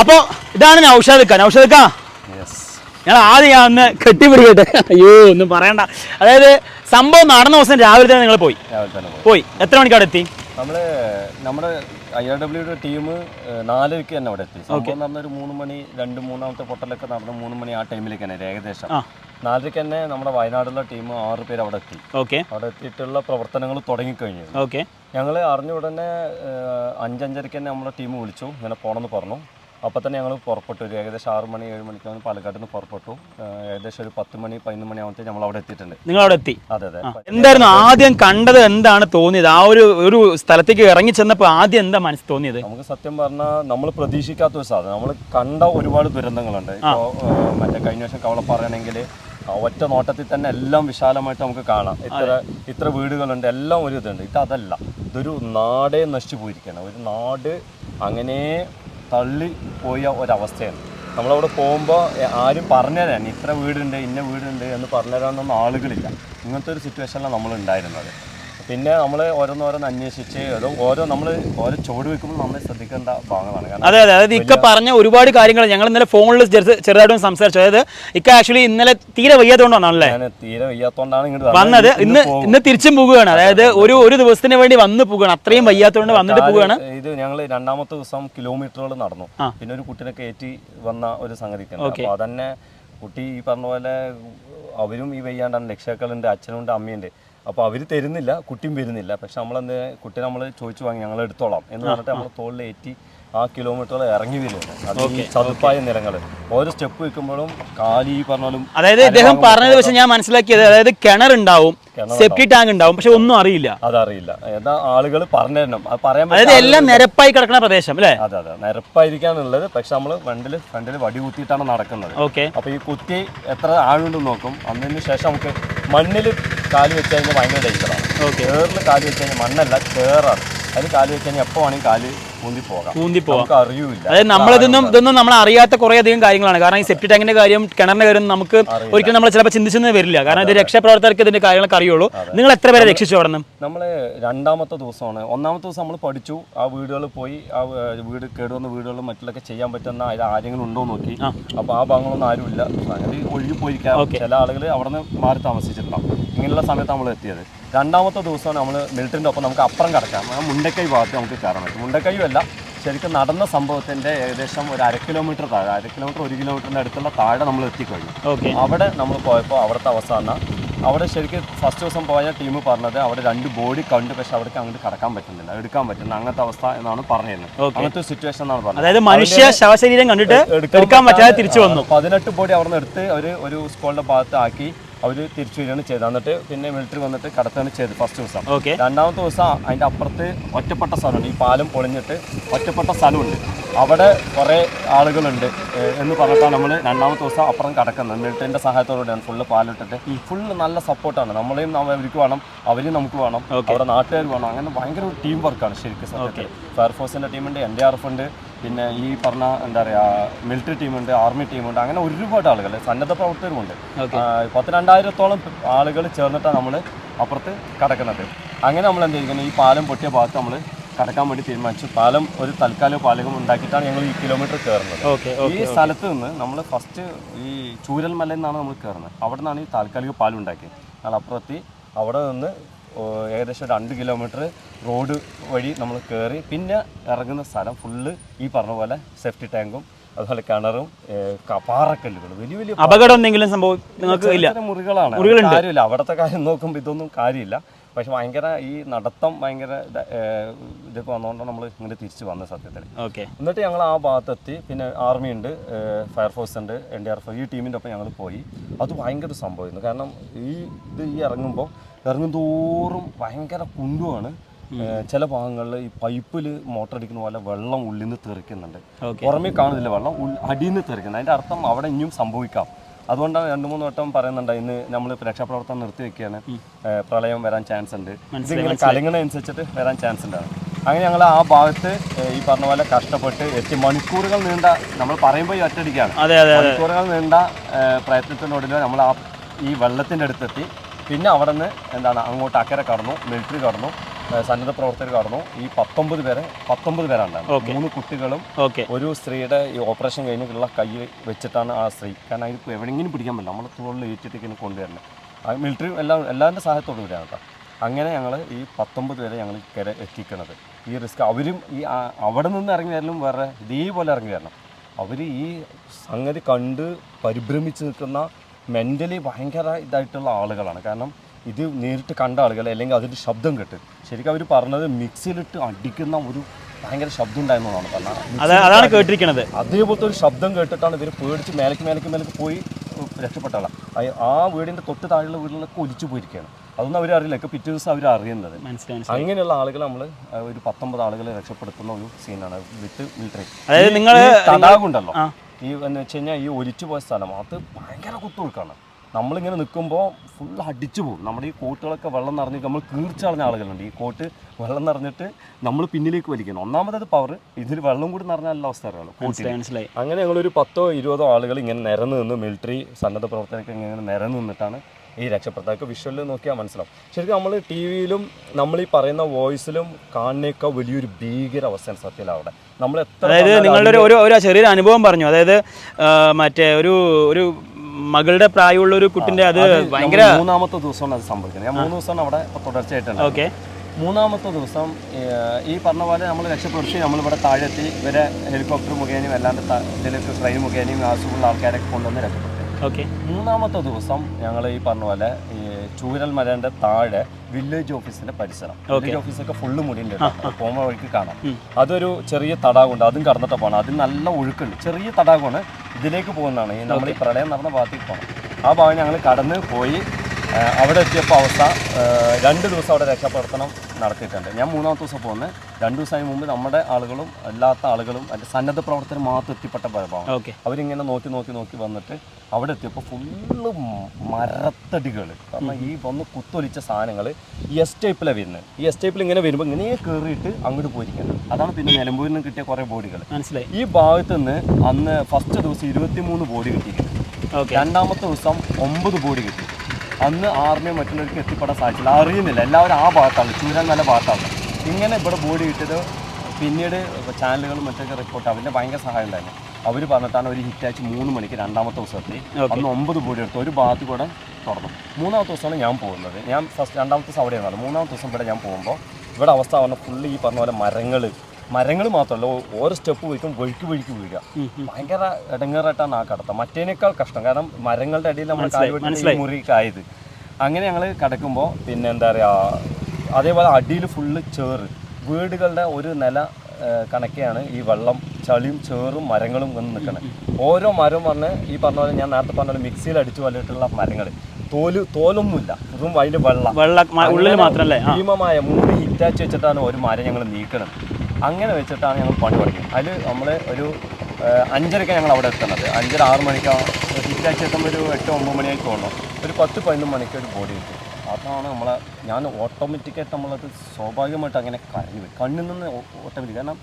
അപ്പോ ഇതാണ് നൗഷാദ് ഖാൻ. നൗഷാദ് ഖാൻ ഞാൻ ആദ്യം ഞാൻ ഒന്ന് കെട്ടിപ്പിടിക്കട്ടെ. അയ്യോ ഒന്നും പറയണ്ട. അതായത് സംഭവം നടന്ന ദിവസം രാവിലെ തന്നെ നിങ്ങൾ പോയി. പോയി. എത്ര മണിക്ക് അവിടെ എത്തി? നമ്മൾ നമ്മുടെ ഐ ആർ ഡബ്ല്യൂടെ ടീം നാലരയ്ക്ക് തന്നെ അവിടെ എത്തി. സംഭവം നടന്നൊരു മൂന്ന് മണി രണ്ട് മൂന്നാമത്തെ പൊട്ടലൊക്കെ നടന്ന മൂന്ന് മണി ആ ടൈമിലേക്ക് തന്നെ ഏകദേശം. നാലരയ്ക്ക് തന്നെ നമ്മുടെ വയനാടുള്ള ടീം ആറ് പേര് അവിടെ എത്തി. ഓക്കെ അവിടെ എത്തിയിട്ടുള്ള പ്രവർത്തനങ്ങൾ തുടങ്ങിക്കഴിഞ്ഞു ഓക്കെ ഞങ്ങൾ അറിഞ്ഞ ഉടനെ അഞ്ചഞ്ചരയ്ക്ക് തന്നെ നമ്മുടെ ടീം വിളിച്ചു. ഇങ്ങനെ പോകണമെന്ന് പറഞ്ഞു. അപ്പോൾ തന്നെ ഞങ്ങൾ പുറപ്പെട്ടു. ഒരു ഏകദേശം ആറ് മണി ഏഴ് മണിക്കാണ് പാലക്കാട് നിന്ന് പുറപ്പെട്ടു. ഏകദേശം ഒരു പത്ത് മണി പതിനൊന്ന് മണി ആവുമ്പോൾ നമ്മൾ അവിടെ എത്തിയിട്ടുണ്ട്. നിങ്ങൾ അവിടെ എത്തി? അതെ അതെ. എന്തായിരുന്നു ആദ്യം കണ്ടത് എന്താണ് തോന്നിയത്? ആ ഒരു ഒരു സ്ഥലത്തേക്ക് ഇറങ്ങി ചെന്നപ്പോൾ ആദ്യം എന്താ മനസ്സിൽ തോന്നിയത്? നമുക്ക് സത്യം പറഞ്ഞാൽ നമ്മൾ പ്രതീക്ഷിക്കാത്ത ഒരു സാധനം. നമ്മൾ കണ്ട ഒരുപാട് ദുരന്തങ്ങളുണ്ട്. ഇപ്പോൾ മറ്റേ കഴിഞ്ഞ വർഷം കവള പറയണമെങ്കിൽ ഒറ്റ നോട്ടത്തിൽ തന്നെ എല്ലാം വിശാലമായിട്ട് നമുക്ക് കാണാം. ഇത്ര ഇത്ര വീടുകളുണ്ട്. എല്ലാം ഒരു ഇതുണ്ട്. ഇത് അതല്ല ഇതൊരു നാടേ നശിച്ചു പോയിരിക്കുകയാണ് ഒരു നാട് അങ്ങനെ തള്ളി പോയ ഒരവസ്ഥയാണ്. നമ്മളവിടെ പോകുമ്പോൾ ആരും പറഞ്ഞുതരാൻ ഇത്ര വീടുണ്ട് ഇന്ന വീടുണ്ട് എന്ന് പറഞ്ഞുതരാനൊന്നും ആളുകളില്ല. ഇങ്ങനത്തെ ഒരു സിറ്റുവേഷനിലാണ് നമ്മൾ ഉണ്ടായിരുന്നത് പിന്നെ നമ്മൾ ഓരോന്നോരോന്ന് അന്വേഷിച്ച് ഓരോ നമ്മൾ ഓരോ ചുവട് വെക്കുമ്പോൾ നമ്മൾ ശ്രദ്ധിക്കേണ്ട ഭാഗങ്ങളാണ്. അതെ അതെ. അതായത് ഇക്ക പറഞ്ഞ ഒരുപാട് കാര്യങ്ങൾ ഞങ്ങൾ ഇന്നലെ ഫോണിൽ ചെറുതായിട്ടും സംസാരിച്ചു. അതായത് ഇക്ക ആക്ച്വലി ഇന്നലെ തീരെ വയ്യാത്തോണ്ട് വന്നാണല്ലേ? ഞാൻ തീരെ വയ്യാത്തോണ്ടാണ് ഇങ്ങോട്ട് വന്നത്. ഇന്ന് ഇന്ന് തിരിച്ചും പോവുകയാണ് അതായത് ഒരു ഒരു ദിവസത്തിന് വേണ്ടി വന്ന് പോകുകയാണ് അത്രയും വയ്യാത്തോണ്ട് വന്നിട്ട് പോവുകയാണ് ഇത് ഞങ്ങൾ രണ്ടാമത്തെ ദിവസം കിലോമീറ്ററുകൾ നടന്നു. പിന്നെ ഒരു കുട്ടിനെ കയറ്റി വന്ന ഒരു സംഗതി അപ്പോൾ അതന്നെ കുട്ടി ഈ പറഞ്ഞ പോലെ അവരും ഈ വയ്യാണ്ടാണ്. രക്ഷാക്കളുണ്ട് അച്ഛനുണ്ട് അമ്മയുണ്ട്. അപ്പോൾ അവർ തരുന്നില്ല കുട്ടിയും വരുന്നില്ല. പക്ഷെ നമ്മളെന്ത് കുട്ടി നമ്മൾ ചോദിച്ചു വാങ്ങി ഞങ്ങൾ എടുത്തോളാം എന്ന് പറഞ്ഞിട്ട് നമ്മൾ തോളിലേറ്റി ആ കിലോമീറ്ററുകൾ ഇറങ്ങി വരുന്നത് അത് ഈ ചതുപ്പായ നിലങ്ങൾ ഓരോ സ്റ്റെപ്പ് വെക്കുമ്പോഴും കാലി പറഞ്ഞാലും അതായത് ഇദ്ദേഹം പറഞ്ഞത് പക്ഷെ ഞാൻ മനസ്സിലാക്കിയത് അതായത് കിണർ ഉണ്ടാവും സെപ്റ്റി ടാങ്ക് ഉണ്ടാവും പക്ഷെ ഒന്നും അറിയില്ല. അതറിയില്ല. എന്താ ആളുകൾ പറഞ്ഞു തരണം. അത് പറയാൻ അതായത് എല്ലാം നിരപ്പായി കിടക്കുന്ന പ്രദേശം അല്ലേ? അതെ അതെ. നിരപ്പായിരിക്കാന്നുള്ളത് പക്ഷെ നമ്മൾ ഫ്രണ്ടിൽ ഫ്രണ്ടിൽ വടി കുത്തിയിട്ടാണ് നടക്കുന്നത്. ഓക്കെ അപ്പൊ ഈ കുത്തി എത്ര ആഴുണ്ടെന്ന് നോക്കും. അതിന് ശേഷം നമുക്ക് മണ്ണിൽ കാലി വെച്ച് കഴിഞ്ഞാൽ ഭയങ്കര ഡേഞ്ചറാണ് ഓക്കെ ചേറിൽ കാൽ വെച്ച് കഴിഞ്ഞാൽ മണ്ണല്ല ചേറാണ് അതിൽ കാലി വെച്ച് കഴിഞ്ഞാൽ എപ്പോൾ വേണമെങ്കിൽ കാൽ അറിയൂല അതായത് നമ്മളിതൊന്നും ഇതൊന്നും നമ്മൾ അറിയാത്ത കുറേ അധികം കാര്യങ്ങളാണ്. കാരണം ഈ സെപ്റ്റി ടാങ്കിന്റെ കാര്യം കിണറിന്റെ കാര്യം നമുക്ക് ഒരിക്കലും നമ്മൾ ചിലപ്പോൾ ചിന്തിച്ചെന്ന് വരില്ല. കാരണം ഇത് രക്ഷാപ്രവർത്തകർക്ക് ഇതിന്റെ കാര്യങ്ങളൊക്കെ അറിയുള്ളൂ. നിങ്ങൾ എത്ര പേരെ രക്ഷിച്ചു അവിടെ നിന്ന് നമ്മൾ രണ്ടാമത്തെ ദിവസമാണ്. ഒന്നാമത്തെ ദിവസം നമ്മൾ പഠിച്ചു. ആ വീടുകളിൽ പോയി ആ വീട് കേടുവന്ന വീടുകളും മറ്റുള്ളൊക്കെ ചെയ്യാൻ പറ്റുന്ന അതിൽ ആരെങ്കിലും ഉണ്ടോ നോക്കി. അപ്പോൾ ആ ഭാഗങ്ങളൊന്നും ആരുമില്ല. ഇല്ല ഒഴുകി പോയിരിക്കാം ചില ആളുകൾ അവിടെ നിന്ന് മാറി താമസിച്ചിട്ടുണ്ടാവും ഇങ്ങനെയുള്ള സമയത്ത് നമ്മൾ എത്തിയത്. രണ്ടാമത്തെ ദിവസമാണ് നമ്മൾ മിലിറ്ററിന്റെ ഒപ്പം നമുക്ക് അപ്പുറം കിടക്കാം. ആ മുണ്ടക്കൈ ഭാഗത്ത് നമുക്ക് കയറാൻ പറ്റും. മുണ്ടക്കൈയും അല്ല ശരിക്കും നടന്ന സംഭവത്തിന്റെ ഏകദേശം ഒരു അര കിലോമീറ്റർ താഴെ അര കിലോമീറ്റർ ഒരു കിലോമീറ്ററിന്റെ അടുത്തുള്ള താഴെ നമ്മൾ എത്തിക്കഴിഞ്ഞു. ഓക്കെ അവിടെ നമ്മൾ പോയപ്പോൾ അവിടുത്തെ അവസാനം അവിടെ ശരിക്കും ഫസ്റ്റ് ദിവസം പോയ ടീം പറഞ്ഞത് അവിടെ രണ്ട് ബോഡി കണ്ട് പക്ഷെ അവർക്ക് അങ്ങോട്ട് കടക്കാൻ പറ്റുന്നില്ല എടുക്കാൻ പറ്റുന്നില്ല. അങ്ങനത്തെ അവസ്ഥ എന്നാണ് പറഞ്ഞിരുന്നത്. അങ്ങനത്തെ സിറ്റുവേഷൻ എന്നാണ് പറഞ്ഞത്. അതായത് മനുഷ്യ ശവശരീരം കണ്ടിട്ട് എടുക്കാൻ പറ്റാതെ തിരിച്ചു വന്നു. പതിനെട്ട് ബോഡി അവിടെ നിന്ന് എടുത്ത് അവർ ഒരു സ്കൂളിന്റെ ഭാഗത്ത് ആക്കി അവർ തിരിച്ചു വരികയാണ് ചെയ്തത്. എന്നിട്ട് പിന്നെ മിലിറ്ററി വന്നിട്ട് കടത്താണ് ചെയ്തത് ഫസ്റ്റ് ദിവസം. ഓക്കെ രണ്ടാമത്തെ ദിവസം അതിന്റെ അപ്പുറത്ത് ഒറ്റപ്പെട്ട സ്ഥലമുണ്ട്. ഈ പാലം പൊളിഞ്ഞിട്ട് ഒറ്റപ്പെട്ട സ്ഥലമുണ്ട്. അവിടെ കുറേ ആളുകളുണ്ട് എന്ന് പറഞ്ഞിട്ടാണ് നമ്മൾ രണ്ടാമത്തെ ദിവസം അപ്പുറം കടക്കുന്നത്. മിലിറ്ററിന്റെ സഹായത്തോടെയാണ് ഫുള്ള് പാലിട്ടിട്ട്. ഈ ഫുള്ള് നല്ല സപ്പോർട്ടാണ് നമ്മളെയും നമ്മ- അവർക്ക് വേണം അവരും നമുക്ക് വേണം. അവരുടെ നാട്ടുകാർ വേണം. അങ്ങനെ ഭയങ്കര ഒരു ടീം വർക്കാണ് ശരിക്കും സത്യത്തിൽ. ഫയർഫോഴ്സിന്റെ ടീമുണ്ട് എൻ ഡി ആർ എഫ് ഉണ്ട്. പിന്നെ ഈ പറഞ്ഞ എന്താ പറയുക മിലിറ്ററി ടീമുണ്ട് ആർമി ടീമുണ്ട് അങ്ങനെ ഒരുപാട് ആളുകൾ സന്നദ്ധ പ്രവർത്തകരുമുണ്ട്. പത്തിരണ്ടായിരത്തോളം പത്ത് രണ്ടായിരത്തോളം ആളുകൾ ചേർന്നിട്ടാണ് നമ്മൾ അപ്പുറത്ത് കടക്കുന്നത്. അങ്ങനെ നമ്മൾ എന്ത് ചെയ്യുന്നത് ഈ പാലം പൊട്ടിയ ഭാഗത്ത് നമ്മൾ കടക്കാൻ വേണ്ടി തീരുമാനിച്ചു. പാലം ഒരു തൽക്കാലിക പാലകം ഉണ്ടാക്കിയിട്ടാണ് ഞങ്ങൾ ഈ കിലോമീറ്റർ കയറുന്നത്. ഈ സ്ഥലത്ത് നിന്ന് നമ്മൾ ഫസ്റ്റ് ഈ ചൂരൽമല നിന്നാണ് നമ്മൾ കയറുന്നത്. അവിടെ നിന്നാണ് ഈ താൽക്കാലിക പാലം ഉണ്ടാക്കിയത്. ഞങ്ങൾ അപ്പുറത്തി അവിടെ നിന്ന് ഏകദേശം രണ്ട് കിലോമീറ്റർ റോഡ് വഴി നമ്മൾ കയറി പിന്നെ ഇറങ്ങുന്ന സ്ഥലം ഫുള്ള് ഈ പറഞ്ഞ പോലെ സേഫ്റ്റി ടാങ്കും അതുപോലെ കിണറും ഏ, പാറക്കല്ലുകളും. വലിയ വലിയ അപകടം എന്തെങ്കിലും സംഭവം നിങ്ങൾക്ക് ഇല്ല? മുറികളാണ്. കാര്യമില്ല. അവിടുത്തെ കാര്യം നോക്കുമ്പോൾ ഇതൊന്നും കാര്യമില്ല. പക്ഷെ ഭയങ്കര ഈ നടത്തം ഭയങ്കര ഇതൊക്കെ വന്നുകൊണ്ടാണ് നമ്മൾ ഇങ്ങനെ തിരിച്ചു വന്നത് സത്യത്തിൽ ഓക്കെ. എന്നിട്ട് ഞങ്ങൾ ആ ഭാഗത്തെത്തി. പിന്നെ ആർമി ഉണ്ട് ഫയർഫോഴ്സ് ഉണ്ട് എൻ ഡി ആർ എഫ് ഈ ടീമിന്റെ ഒപ്പം ഞങ്ങൾ പോയി. അത് ഭയങ്കര സംഭവമായിരുന്നു. കാരണം ഈ ഇത് ഈ ഇറങ്ങുമ്പോൾ ഇറങ്ങും തോറും ഭയങ്കര കുണ്ടുമാണ് ചില ഭാഗങ്ങളിൽ ഈ പൈപ്പിൽ മോട്ടർ അടിക്കുന്ന പോലെ വെള്ളം ഉള്ളിൽ നിന്ന് തെറിക്കുന്നുണ്ട് പുറമെ കാണുന്നില്ല വെള്ളം അടിയിൽ നിന്ന് തെറിക്കുന്നത് അതിന്റെ അർത്ഥം അവിടെ ഇനിയും സംഭവിക്കാം. അതുകൊണ്ടാണ് രണ്ടു മൂന്ന് വട്ടം പറയുന്നുണ്ട് ഇന്ന് നമ്മൾ രക്ഷാപ്രവർത്തനം നിർത്തി വെക്കുകയാണ് പ്രളയം വരാൻ ചാൻസ് ഉണ്ട്. ഇതിങ്ങനെ കലങ്ങണനുസരിച്ചിട്ട് വരാൻ ചാൻസ് ഉണ്ടാകും അങ്ങനെ ഞങ്ങൾ ആ ഭാഗത്ത് ഈ പറഞ്ഞ പോലെ കഷ്ടപ്പെട്ട് എത്തി. മണിക്കൂറുകൾ നീണ്ട നമ്മൾ പറയുമ്പോൾ ഈ അതെ മണിക്കൂറുകൾ നീണ്ട പ്രയത്നത്തിനോടിലോ നമ്മൾ ആ ഈ വെള്ളത്തിന്റെ അടുത്തെത്തി. പിന്നെ അവിടെ നിന്ന് എന്താണ് അങ്ങോട്ട് അക്കരെ കടന്നു മിലിറ്ററി കടന്നു സന്നദ്ധ പ്രവർത്തകർ കടന്നു. ഈ പത്തൊമ്പത് പേരെ പത്തൊമ്പത് പേരാണ്. മൂന്ന് കുട്ടികളും ഒരു സ്ത്രീയുടെ ഈ ഓപ്പറേഷൻ കഴിഞ്ഞിട്ടുള്ള കൈ വെച്ചിട്ടാണ് ആ സ്ത്രീ. കാരണം അതിന് എവിടെയെങ്കിലും പിടിക്കാൻ പറ്റില്ല. നമ്മൾ തോളിൽ ഏറ്റിട്ട് ഇങ്ങനെ കൊണ്ടുവരണം ആ മിലിറ്ററി എല്ലാം എല്ലാവരുടെ സഹായത്തോടും കൂടിയാണ് കേട്ടോ. അങ്ങനെ ഞങ്ങൾ ഈ പത്തൊമ്പത് പേരെ ഞങ്ങൾ കര എത്തിക്കണത്. ഈ റിസ്ക് അവരും ഈ അവിടെ നിന്ന് ഇറങ്ങി വരലും വേറെ ഇതേപോലെ ഇറങ്ങി വരണം. അവർ ഈ സംഗതി കണ്ട് പരിഭ്രമിച്ച് നിൽക്കുന്ന മെന്റലി ഭയങ്കര ഇതായിട്ടുള്ള ആളുകളാണ്. കാരണം ഇത് നേരിട്ട് കണ്ട ആളുകൾ അല്ലെങ്കിൽ അതിന്റെ ശബ്ദം കേട്ട്. ശരിക്കും അവർ പറഞ്ഞത് മിക്സിയിലിട്ട് അടിക്കുന്ന ഒരു ഭയങ്കര ശബ്ദം ഉണ്ടായിരുന്നതാണ്. പറഞ്ഞത് അത് അതാണ് കേട്ടിരിക്കുന്നത് അതേപോലത്തെ ഒരു ശബ്ദം കേട്ടിട്ടാണ് ഇവർ പേടിച്ച് മേലേക്ക് മേലേക്ക് മേലേക്ക് പോയി രക്ഷപ്പെട്ട ആളാണ് ആ വീടിന്റെ തൊട്ട് താഴെയുള്ള വീടുകളിലൊക്കെ ഒലിച്ചു പോയിരിക്കുകയാണ്. അതൊന്നും അവർ അറിയില്ല. ഒക്കെ പിറ്റേ ദിവസം അവർ അറിയുന്നത്. മനസ്സിലായി മനസ്സിലായി. അങ്ങനെയുള്ള ആളുകൾ നമ്മൾ ഒരു പത്തൊമ്പത് ആളുകളെ രക്ഷപ്പെടുത്തുന്ന ഒരു സീനാണ് വിത്ത് മിലിറ്ററി അതായത് നിങ്ങൾ തടാകം ഉണ്ടല്ലോ. ആ. ഈ എന്ന് വെച്ച് കഴിഞ്ഞാൽ ഈ ഒലിച്ചു പോയ സ്ഥലം അത് ഭയങ്കര കുത്തൊഴുക്കാണ് നമ്മളിങ്ങനെ നിൽക്കുമ്പോൾ ഫുൾ അടിച്ചു പോകും. നമ്മുടെ ഈ കോട്ടുകളൊക്കെ വെള്ളം നിറഞ്ഞിട്ട് നമ്മൾ കീർച്ചളഞ്ഞ ആളുകളുണ്ട്. ഈ കോട്ട് വെള്ളം നിറഞ്ഞിട്ട് നമ്മൾ പിന്നിലേക്ക് വലിക്കുന്നു. ഒന്നാമത് പവർ ഇതിൽ വെള്ളം കൂടി നിറഞ്ഞാലുള്ള അവസ്ഥ അറിയാമല്ലോ കോട്ടിൽ മനസ്സിലായി മനസ്സിലായി. അങ്ങനെ ഞങ്ങളൊരു പത്തോ ഇരുപതോ ആളുകൾ ഇങ്ങനെ നിരന്ന് നിന്ന് മിലിറ്ററി സന്നദ്ധ പ്രവർത്തനമൊക്കെ ഇങ്ങനെ നിരന്ന് നിന്നിട്ടാണ് ഈ രക്ഷപ്പെടുത്തതൊക്കെ വിഷ്വലിൽ നോക്കിയാൽ മനസ്സിലാവും. ശരിക്കും നമ്മൾ ടി വിയിലും നമ്മൾ ഈ പറയുന്ന വോയിസിലും കാണുന്നേക്കാൾ വലിയൊരു ഭീകര അവസ്ഥയാണ് സത്യത്തിൽ അവിടെ. നമ്മൾ എത്ര അതായത് നിങ്ങളുടെ ഒരു ഒരു ചെറിയൊരു അനുഭവം പറഞ്ഞു. അതായത് മറ്റേ ഒരു ഒരു മകളുടെ പ്രായമുള്ള ഒരു കുട്ടിന്റെ അത് ഭയങ്കര മൂന്നാമത്തെ ദിവസമാണ് അത് സംഭവിക്കുന്നത് ഞാൻ മൂന്ന് ദിവസമാണ് അവിടെ തുടർച്ചയായിട്ടാണ് ഓക്കെ. മൂന്നാമത്തെ ദിവസം ഈ പറഞ്ഞ പോലെ നമ്മൾ രക്ഷപ്പെടുത്തി. നമ്മളിവിടെ താഴെത്തി. ഇവരെ ഹെലികോപ്റ്റർ മുഖേനയും അല്ലാണ്ട് ഇതിലേക്ക് ട്രെയിൻ മുഖേനയും ആവശ്യമുള്ള ആൾക്കാരൊക്കെ കൊണ്ടുവന്ന് രക്ഷപ്പെടുത്തി. ഓക്കെ മൂന്നാമത്തെ ദിവസം ഞങ്ങൾ ഈ പറഞ്ഞ പോലെ ഈ ചൂരൽ മലേന്റെ താഴെ വില്ലേജ് ഓഫീസിന്റെ പരിസരം. വില്ലേജ് ഓഫീസൊക്കെ ഫുള്ള് മുടിയുണ്ട് പോമ വഴിക്ക് കാണാം. അതൊരു ചെറിയ തടാകമുണ്ട്. അതും കടന്നിട്ട് പോകണം അതിന് നല്ല ഒഴുക്കുണ്ട്. ചെറിയ തടാകമാണ്. ഇതിലേക്ക് പോകുന്നതാണ്. ഈ നമ്മൾ ഈ പ്രളയം നടന്ന ഭാഗത്തേക്ക് പോകണം ആ ഭാഗം ഞങ്ങൾ കടന്ന് പോയി അവിടെ എത്തിയപ്പോൾ അവസ്ഥ രണ്ട് ദിവസം അവിടെ രക്ഷാപ്രവർത്തനം നടത്തിയിട്ടുണ്ട്. ഞാൻ മൂന്നാമത്തെ ദിവസം പോകുന്നത് രണ്ട് ദിവസമായി മുമ്പ് നമ്മുടെ ആളുകളും അല്ലാത്ത ആളുകളും അതിന്റെ സന്നദ്ധ പ്രവർത്തനം മാത്രം എത്തിപ്പെട്ട ഭാഗമാണ് ഓക്കെ. അവരിങ്ങനെ നോക്കി നോക്കി നോക്കി വന്നിട്ട് അവിടെ എത്തിയപ്പോൾ ഫുള്ള് മരത്തടികൾ. കാരണം ഈ വന്ന് കുത്തൊലിച്ച സാധനങ്ങൾ ഈ എസ്റ്റേപ്പിലാണ് വരുന്നത് ഈ എസ്റ്റേപ്പിൽ ഇങ്ങനെ വരുമ്പോൾ ഇങ്ങനെ കയറിയിട്ട് അങ്ങോട്ട് പോയിരിക്കണം അതാണ് പിന്നെ നിലമ്പൂരിൽ നിന്ന് കിട്ടിയ കുറേ ബോഡികൾ. മനസ്സിലായി. ഈ ഭാഗത്ത് നിന്ന് അന്ന് ഫസ്റ്റ് ദിവസം ഇരുപത്തി മൂന്ന് ബോഡി കിട്ടിയിട്ടുണ്ട്. ഓക്കെ. രണ്ടാമത്തെ ദിവസം ഒമ്പത് ബോഡി കിട്ടി. അന്ന് ആർമിയോ മറ്റുള്ളവർക്ക് എത്തിപ്പെടാൻ സാധിച്ചില്ല. അറിയുന്നില്ല. എല്ലാവരും ആ ഭാഗത്താണ്. ചൂരാൻ നല്ല ഭാഗത്താണ്. ഇങ്ങനെ ഇവിടെ ബോഡി ഇട്ടത് പിന്നീട് ചാനലുകളും മറ്റൊക്കെ റിപ്പോർട്ട് അവന്റെ ഭയങ്കര സഹായം ഉണ്ടായിരുന്നു. അവർ പറഞ്ഞിട്ടാണ് ഒരു ഹിറ്റാച്ച് മൂന്ന് മണിക്ക് രണ്ടാമത്തെ ദിവസം എത്തി. അന്ന് ഒമ്പത് ബോഡി എടുത്ത്. ഒരു ഭാഗത്ത് കൂടെ തുറന്നു. മൂന്നാമത്തെ ദിവസമാണ് ഞാൻ പോകുന്നത്. ഞാൻ ഫസ്റ്റ് രണ്ടാമത്തെ ദിവസം അവിടെ ആണ് മൂന്നാമത്തെ ദിവസം ഇവിടെ ഞാൻ പോകുമ്പോൾ ഇവിടെ അവസ്ഥ പറഞ്ഞാൽ ഫുള്ള് ഈ പറഞ്ഞ പോലെ മരങ്ങൾ മരങ്ങൾ മാത്രമല്ല ഓരോ സ്റ്റെപ്പ് വയ്ക്കും വഴുക്കി വഴുക്കി വീഴുക. ഭയങ്കര ഇടങ്ങേറായിട്ടാണ് ആ കടത്ത. മറ്റേനേക്കാൾ കഷ്ടം. കാരണം മരങ്ങളുടെ അടിയിൽ നമ്മൾ മുറി മുറിക്കായത് അങ്ങനെ ഞങ്ങൾ കിടക്കുമ്പോൾ പിന്നെ എന്താ പറയുക അതേപോലെ അടിയിൽ ഫുള്ള് ചേറ്. വീടുകളുടെ ഒരു നില കണക്കെയാണ് ഈ വെള്ളം ചളിയും ചേറും മരങ്ങളും വന്ന് നിൽക്കുന്നത് ഓരോ മരവും പറഞ്ഞ് ഈ പറഞ്ഞ പോലെ ഞാൻ നേരത്തെ പറഞ്ഞ പോലെ മിക്സിയിൽ അടിച്ചു വന്നിട്ടുള്ള മരങ്ങൾ തോൽ തോലൊന്നുമില്ല. വെറും അതിന്റെ വെള്ളം. വെള്ളം ഉള്ളിൽ മാത്രല്ലേ? ആ. ഭീമമായ മൂന്ന് ഹിറ്റാച്ച് വെച്ചിട്ടാണ് ഒരു മരം ഞങ്ങൾ നീക്കണത്. അങ്ങനെ വെച്ചിട്ടാണ് ഞങ്ങൾ പണി തുടങ്ങിയത്. അതിൽ നമ്മൾ ഒരു അഞ്ചരയ്ക്ക് ഞങ്ങൾ അവിടെ എത്തുന്നത്. അഞ്ചര ആറ് മണിക്കാണ് ഹിറ്റാച്ച് എത്തുമ്പോൾ ഒരു എട്ട് ഒമ്പത് മണിയായി തോന്നും ഒരു പത്ത് പതിനൊന്ന് മണിക്ക് ഒരു ബോഡി കിട്ടും. അതാണ് നമ്മളെ ഞാൻ ഓട്ടോമാറ്റിക്കായിട്ട് നമ്മളത് സ്വാഭാവികമായിട്ട് അങ്ങനെ കരഞ്ഞു പോയി. കണ്ണിൽ നിന്ന് ഓട്ടോമാറ്റിക് കാരണം